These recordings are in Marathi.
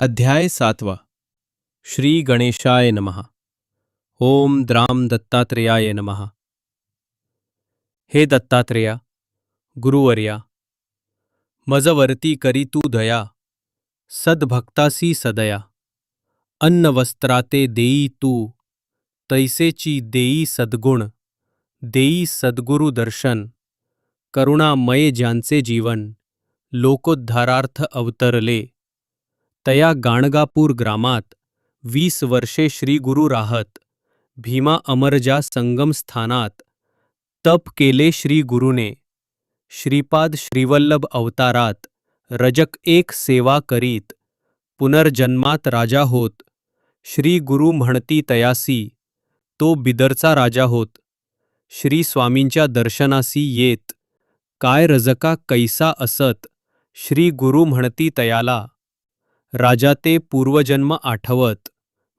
अध्याय सातवा. श्री गणेशाय नमः. ओम द्राम दत्तात्रेयाय नमः. हे दत्तात्रेया गुरुवर्या मजवरती करी तू दया सद्भक्तासी सदया अन्न वस्त्राते देई तू तैसेची देई सद्गुण देई सद्गुरु दर्शन करुणामये ज्यांचे जीवन लोकोद्धारार्थ अवतरले. तया गाणगापूर ग्रामात वीस वर्षे श्री गुरु राहत भीमा अमरजा संगम स्थानात तप केले श्री गुरुने श्रीपाद श्रीवल्लभ अवतारात रजक एक सेवा करीत पुनर्जन्मात राजा होत श्री गुरु म्हणती तयासी तो बिदरचा राजा होत श्री स्वामींच्या दर्शनासी येत काय रजका कैसा असत श्री गुरु म्हणती तयाला राजा ते पूर्वजन्म आठवत.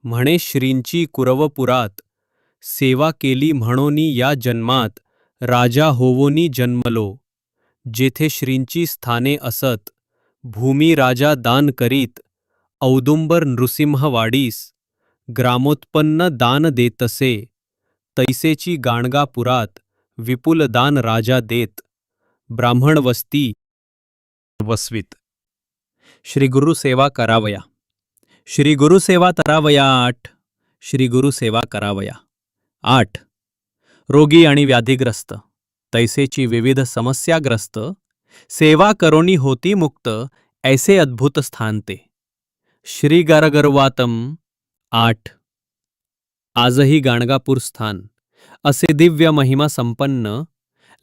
म्हणे श्रींची कुरवपुरात सेवा केली म्हणोनी या जन्मात राजा होवोनी जन्मलो. जेथे श्रींची स्थाने असत भूमी राजा दान करीत औदुंबर नृसिंहवाडीस ग्रामोत्पन्न दान देतसे तैसेची गाणगापुरात विपुल दान राजा देत. ब्राह्मण वस्ती वस्वित. श्री करावया. श्री तरावया आठ. श्री गुरु सेवा करावया. आठ. रोगी आणि व्याधीग्रस्त. तैसेची विविध समस्याग्रस्त. सेवा करोनी होती मुक्त. ऐसे अद्भुत स्थान ते. श्री गारगरवातम. आठ. आजही गाणगापूर स्थान. असे दिव्य महिमा संपन्न.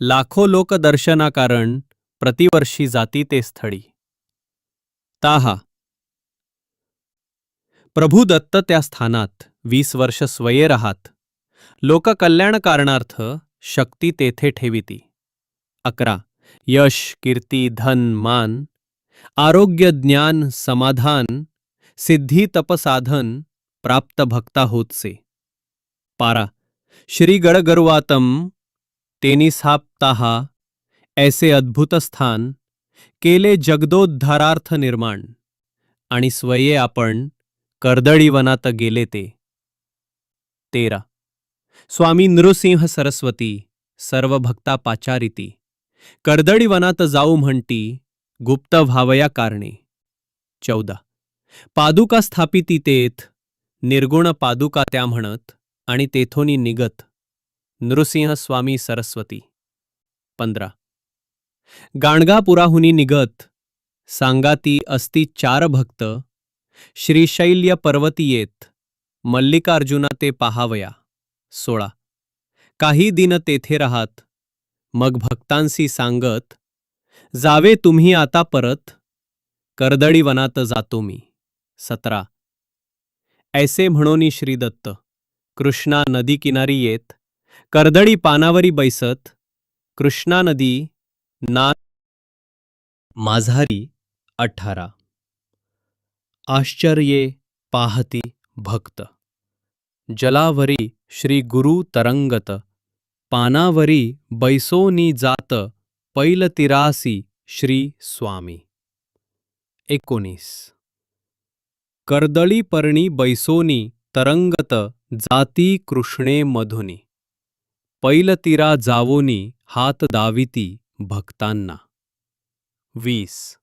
लाखो लोक दर्शनाकारण प्रतिवर्षी जाती ते स्थळी. ताहा। प्रभू दत्त त्या स्थानात वीस वर्ष स्वये राहात. लोककल्याण कारणार्थ शक्ती तेथे ठेविती. अकरा. यश, कीर्ती, धन, मान. आरोग्य, ज्ञान, समाधान. सिद्धी, तपसाधन. प्राप्त भक्ता होतसे पारा श्री गडगरुवातम तेनी साप्ताहा ऐसे अद्भुत स्थान. केले जगदोद्धारार्थ निर्माण आणि स्वये आपण कर्दळीवनात गेले ते. तेरा. स्वामी नृसिंह सरस्वती सर्व भक्ता पाचारिती कर्दळीवनात जाऊ म्हणती गुप्त व्हावया कारणे. चौदा. पादुका स्थापिती तेथ निर्गुण पादुका त्या म्हणत आणि तेथोनी निगत. नृसिंह स्वामी सरस्वती. पंधरा. गाणगापुराहुनी निगत सांगाती असती चार भक्त श्रीशैल्य पर्वती येत मल्लिकार्जुना ते पाहावया. सोळा. काही दिन तेथे राहात मग भक्तांशी सांगत जावे तुम्ही आता परत कर्दळी वनात जातो मी. सतरा. ऐसे म्हणोनी श्रीदत्त कृष्णा नदी किनारी येत कर्दळी पानावरी बैसत कृष्णा नदी ना माझारी अठारा. आश्चर्ये पाहती भक्त. जलावरी श्री गुरु तरंगत. पानावरी बैसोनी जात. पैलतिरासी श्री स्वामी. एकोणीस. कर्दळी पर्णी बैसोनी तरंगत जाती कृष्णे मधुनी. पैलतिरा जावोनी हात दाविती भक्तांना. वीस.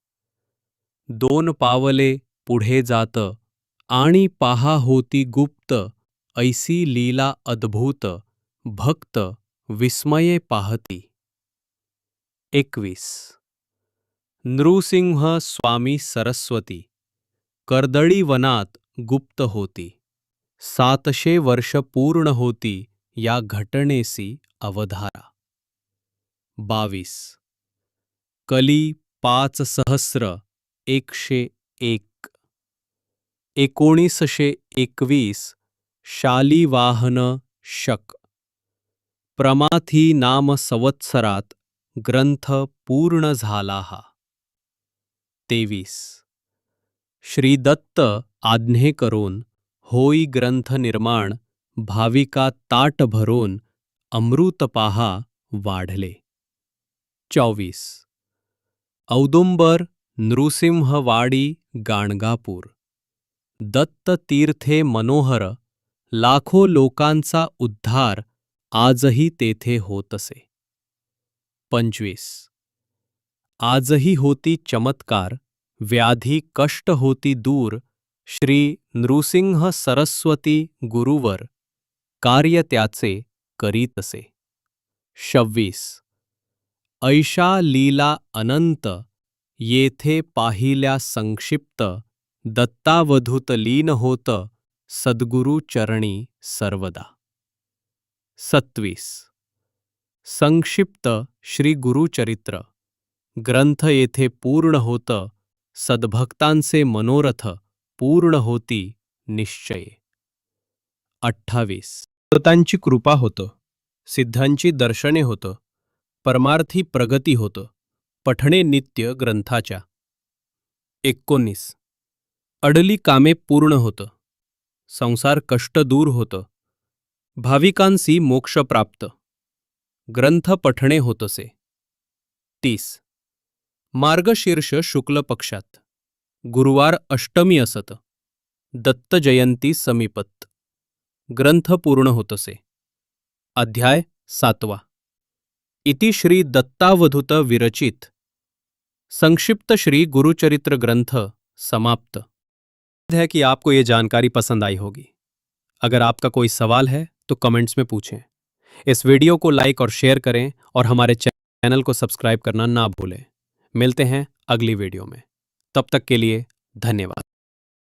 दोन पावले पुढे जात आणि पाहा होती गुप्त ऐसी लीला अद्भुत भक्त विस्मये पाहती. एकवीस. नृसिंह स्वामी सरस्वती कर्दळी वनात गुप्त होती. सातशे वर्ष पूर्ण होती या घटनेसी अवधारा. बावीस. कली पाच सहस्र एकशे एक. एकोणीसशे एकवीस शालिवाहन शक. प्रमाथी नाम संवत्सरात ग्रंथ पूर्ण झाला हा तेवीस. श्रीदत्त आज्ञे करून होई ग्रंथ निर्माण भाविका ताट भरून अमृत पाहा वाढले. चोवीस. औदुंबर नृसिंहवाडी गाणगापूर. दत्त तीर्थे मनोहर लाखो लोकांचा उद्धार आजही तेथे होत असे. पंचवीस. आजही होती चमत्कार व्याधी कष्ट होती दूर श्री नृसिंह सरस्वती गुरुवर कार्य त्याचे करीत असे. शव्वीस ऐशा लीला अनंत येथे पाहिल्या संक्षिप्त दत्तावधूत लीन होत सद्गुरु चरणी सर्वदा. सत्वीस. संक्षिप्त श्री गुरुचरित्र. ग्रंथ येथे पूर्ण होत सद्भक्तांचे मनोरथ पूर्ण होती निश्चये. अठ्ठावीस. सतांची कृपा होतं सिद्धांची दर्शने होतं. परमार्थी प्रगती होतं. पठणे नित्य ग्रंथाच्या. एकोणीस. अडली कामे पूर्ण होतं. संसार कष्ट दूर होतं. भाविकांसी मोक्ष प्राप्त. ग्रंथ पठणे होतसे. तीस. मार्गशीर्ष शुक्ल पक्षात. गुरुवार अष्टमी असत. दत्त जयंती समीपत. ग्रंथ पूर्ण होतसे. अध्याय सातवा. इति श्री दत्तावधूत विरचित। संक्षिप्त श्री गुरुचरित्र ग्रंथ समाप्त। है कि आपको ये जानकारी पसंद आई होगी। अगर आपका कोई सवाल है तो कमेंट्स में पूछें। इस वीडियो को लाइक और शेयर करें और हमारे चैनल को सब्सक्राइब करना ना भूलें। मिलते हैं अगली वीडियो में। तब तक के लिए धन्यवाद।